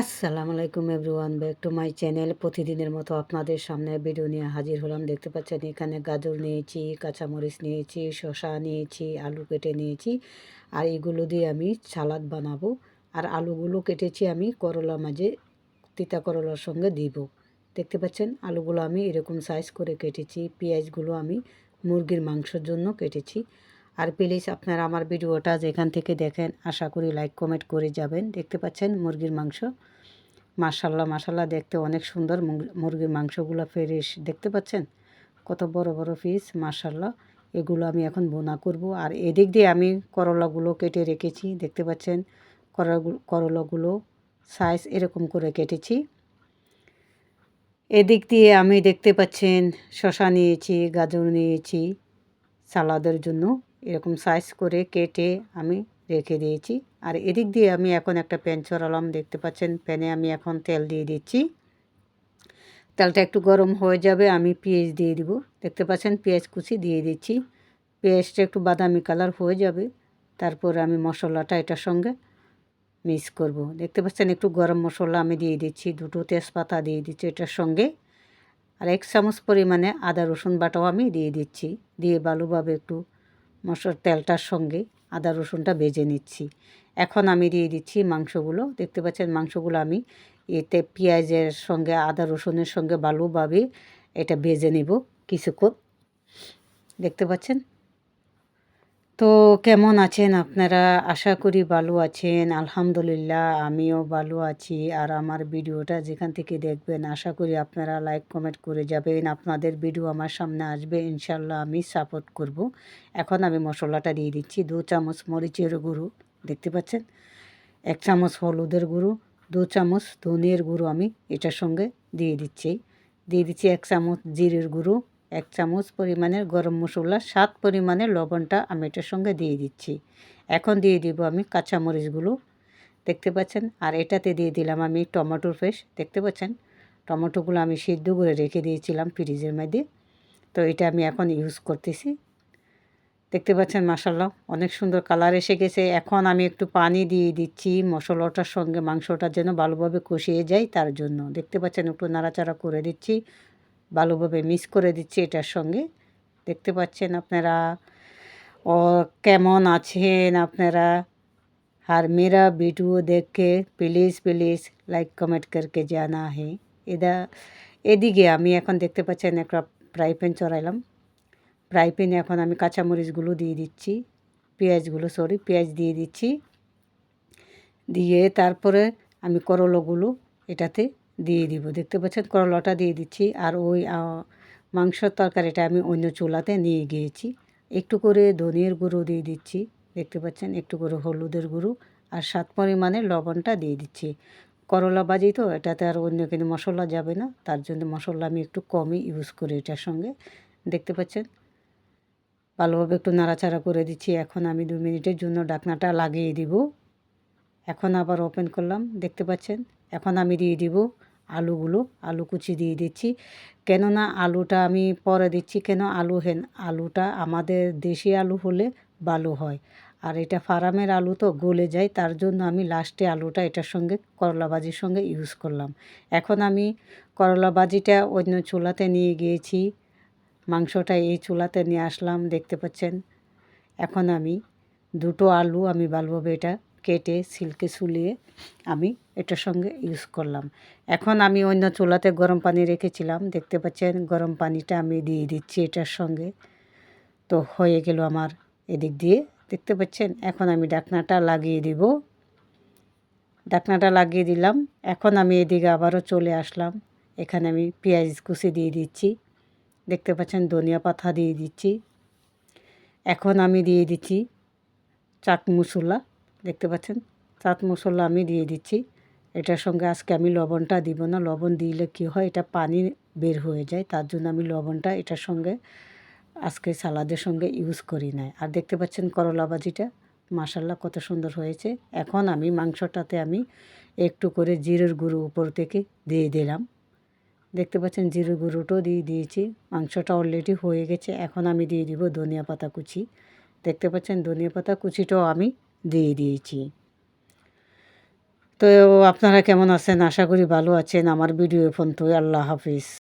আসসালামু আলাইকুম everyone, back to my channel. প্রতিদিনের মতো আপনাদের সামনে ভিডিও নিয়ে হাজির হলাম। দেখতে পাচ্ছেন, এখানে গাজর নিয়েছি, কাঁচামরিচ নিয়েছি শশা নিয়েছি, আলু কেটে নিয়েছি। আর এগুলো দিয়ে আমি সালাদ বানাবো। আর আলুগুলো কেটেছি আমি করলা মাঝে, তিতা করলার সঙ্গে দিব। দেখতে পাচ্ছেন, আলুগুলো আমি এরকম সাইজ করে কেটেছি। পেঁয়াজগুলো আমি মুরগির মাংসের জন্য কেটেছি। আর প্লিজ আপনারা আমার ভিডিওটা যেখান থেকে দেখেন, আশা করি লাইক কমেন্ট করে যাবেন। দেখতে পাচ্ছেন মুরগির মাংস। মাশাল্লাহ মাশাল্লাহ দেখতে অনেক সুন্দর মুরগির মাংসগুলো ফ্রেশ দেখতে পাচ্ছেন? কত বড় বড় পিস মাশাল্লাহ এগুলো আমি এখন বোনা করব। আর এদিক দিয়ে আমি করলাগুলো কেটে রেখেছি। দেখতে পাচ্ছেন? করলাগুলো সাইজ এরকম করে কেটেছি। এদিক দিয়ে আমি দেখতে পাচ্ছেন শশা নিয়েছি, গাজর নিয়েছি সালাদের জন্য। এরকম সাইজ করে কেটে আমি রেখে দিয়েছি। আর এদিক দিয়ে আমি এখন একটা প্যান চড়ালাম দেখতে পাচ্ছেন? প্যানে আমি এখন তেল দিয়ে দিচ্ছি। তেলটা একটু গরম হয়ে যাবে, আমি পেঁয়াজ দিয়ে দিব। দেখতে পাচ্ছেন? পেঁয়াজ কুচি দিয়ে দিচ্ছি। পেঁয়াজটা একটু বাদামি কালার হয়ে যাবে। তারপর আমি মশলাটা এটার সঙ্গে মিক্স করব। দেখতে পাচ্ছেন? একটু গরম মশলা আমি দিয়ে দিচ্ছি। দুটো তেজপাতা দিয়ে দিচ্ছি এটার সঙ্গে। আর এক চামচ পরিমাণে আদা রসুন বাটাও আমি দিয়ে দিচ্ছি। দিয়ে ভালোভাবে একটু মশলার তেলটার সঙ্গে আদা রসুনটা বেজে নিচ্ছি। এখন আমি দিয়ে দিচ্ছি মাংসগুলো। দেখতে পাচ্ছেন মাংসগুলো আমি এতে পেঁয়াজের সঙ্গে, আদা রসুনের সঙ্গে ভালোভাবে এটা বেজে নেব কিছুক্ষণ। দেখতে পাচ্ছেন? তো কেমন আছেন আপনারা? আশা করি ভালো আছেন। আলহামদুলিল্লাহ, আমিও ভালো আছি। আর আমার ভিডিওটা যেখান থেকে দেখবেন, আশা করি আপনারা লাইক, কমেন্ট করে যাবেন। আপনাদের ভিডিও আমার সামনে আসবে ইনশাল্লাহ আমি সাপোর্ট করব। এখন আমি মশলাটা দিয়ে দিচ্ছি। দু চামচ মরিচের গুঁড়ো, দেখতে পাচ্ছেন? এক চামচ হলুদের গুঁড়ো, দু চামচ ধনিয়ার গুঁড়ো আমি এটার সঙ্গে দিয়ে দিচ্ছি। দিয়ে দিচ্ছি এক চামচ জিরের গুঁড়ো এক চামচ পরিমাণের গরম মশলা, সাত পরিমাণের লবণটা আমি এটার সঙ্গে দিয়ে দিচ্ছি। এখন দিয়ে দিব আমি কাঁচামরিচগুলো। দেখতে পাচ্ছেন? আর এটাতে দিয়ে দিলাম আমি টমেটোর পেস্ট। দেখতে পাচ্ছেন? টমেটোগুলো আমি সিদ্ধ করে রেখে দিয়েছিলাম ফ্রিজের মধ্যে। তো এটা আমি এখন ইউজ করতেছি। দেখতে পাচ্ছেন? মাসাল্লাহ অনেক সুন্দর কালার এসে গেছে। এখন আমি একটু পানি দিয়ে দিচ্ছি মশলাটার সঙ্গে, মাংসটা যেন ভালোভাবে কষিয়ে যায় তার জন্য। দেখতে পাচ্ছেন? একটু নাড়াচাড়া করে দিচ্ছি। ভালোভাবে মিক্স করে দিচ্ছি এটার সঙ্গে। দেখতে পাচ্ছেন আপনারা, ও কেমন আছেন আপনারা? আর মেরা ভিডিও দেখে প্লিজ প্লিজ লাইক কমেন্ট করকে জানা হে। এদা, এদিকে আমি এখন দেখতে পাচ্ছেন একটা ফ্রাই প্যান চড়াইলাম। ফ্রাই প্যানে এখন আমি কাঁচামরিচগুলো দিয়ে দিচ্ছি। পেঁয়াজগুলো সরি পেঁয়াজ দিয়ে দিচ্ছি। দিয়ে তারপরে আমি করলোগুলো এটাতে দিয়ে দিব। দেখতে পাচ্ছেন করলাটা দিয়ে দিচ্ছি। আর ওই মাংসর তরকারিটা আমি অন্য চুলাতে নিয়ে গিয়েছি। একটু করে ধনিয়ার গুঁড়ো দিয়ে দিচ্ছি। দেখতে পাচ্ছেন একটু করে হলুদের গুঁড়ো আর সাত পরিমাণে লবণটা দিয়ে দিচ্ছি। করলা বাজি তো, এটাতে আর অন্য কিন্তু মশলা যাবে না। তার জন্য মশলা আমি একটু কমই ইউজ করি এটার সঙ্গে। দেখতে পাচ্ছেন? ভালোভাবে একটু নাড়াচাড়া করে দিচ্ছি। এখন আমি দু মিনিটের জন্য ডাকনাটা লাগিয়ে দিব। এখন আবার ওপেন করলাম। দেখতে পাচ্ছেন? এখন আমি দিয়ে দিব আলুগুলো, আলু কুচি দিয়ে দিচ্ছি। কেননা আলুটা আমি পরে দিচ্ছি, কেন আলু হেন, আলুটা আমাদের দেশি আলু হলে ভালো হয়। আর এটা ফার্মের আলু তো গলে যায়, তার জন্য আমি লাস্টে আলুটা এটার সঙ্গে, করলা ভাজির সঙ্গে ইউজ করলাম। এখন আমি করলা ভাজিটা অন্য চুলাতে নিয়ে গিয়েছি, মাংসটা এই চুলাতে নিয়ে আসলাম, দেখতে পাচ্ছেন? এখন আমি দুটো আলু আমি ভালোভাবে এটা কেটে সিল্কে সুলিয়ে আমি এটার সঙ্গে ইউজ করলাম। এখন আমি অন্য চুলাতে গরম পানি রেখেছিলাম। দেখতে পাচ্ছেন, গরম পানিটা আমি দিয়ে দিচ্ছি এটার সঙ্গে। তো হয়ে গেল আমার এদিক দিয়ে। দেখতে পাচ্ছেন, এখন আমি ডাকনাটা লাগিয়ে দিব। ডাকনাটা লাগিয়ে দিলাম। এখন আমি এদিকে আবারও চলে আসলাম। এখানে আমি পেঁয়াজ কুচি দিয়ে দিচ্ছি। দেখতে পাচ্ছেন, ধনিয়া পাতা দিয়ে দিচ্ছি। এখন আমি দিয়ে দিচ্ছি চাট মশলা দেখতে পাচ্ছেন? চাট মশলা আমি দিয়ে দিচ্ছি। এটার সঙ্গে আজকে আমি লবণটা দিব না। লবণ দিলে কি হয়? এটা পানি বের হয়ে যায়। তার জন্য আমি লবণটা এটার সঙ্গে আজকে সালাদের সঙ্গে ইউজ করি নাই। আর দেখতে পাচ্ছেন করলা ভাজিটা? মাসাল্লাহ কত সুন্দর হয়েছে। এখন আমি মাংসটাতে আমি একটু করে জিরের গুঁড়ো উপর থেকে দিয়ে দিলাম। দেখতে পাচ্ছেন জিরের গুঁড়োটাও দিয়ে দিয়েছি। মাংসটা অলরেডি হয়ে গেছে। এখন আমি দিয়ে দিব ধনিয়া পাতা কুচি। দেখতে পাচ্ছেন ধনিয়া পাতা কুচিটাও আমি দিয়ে দিয়েছি। তো আপনারা কেমন আছেন? আশা করি ভালো আছেন। আমার ভিডিও ফোন তো আল্লাহ হাফিজ।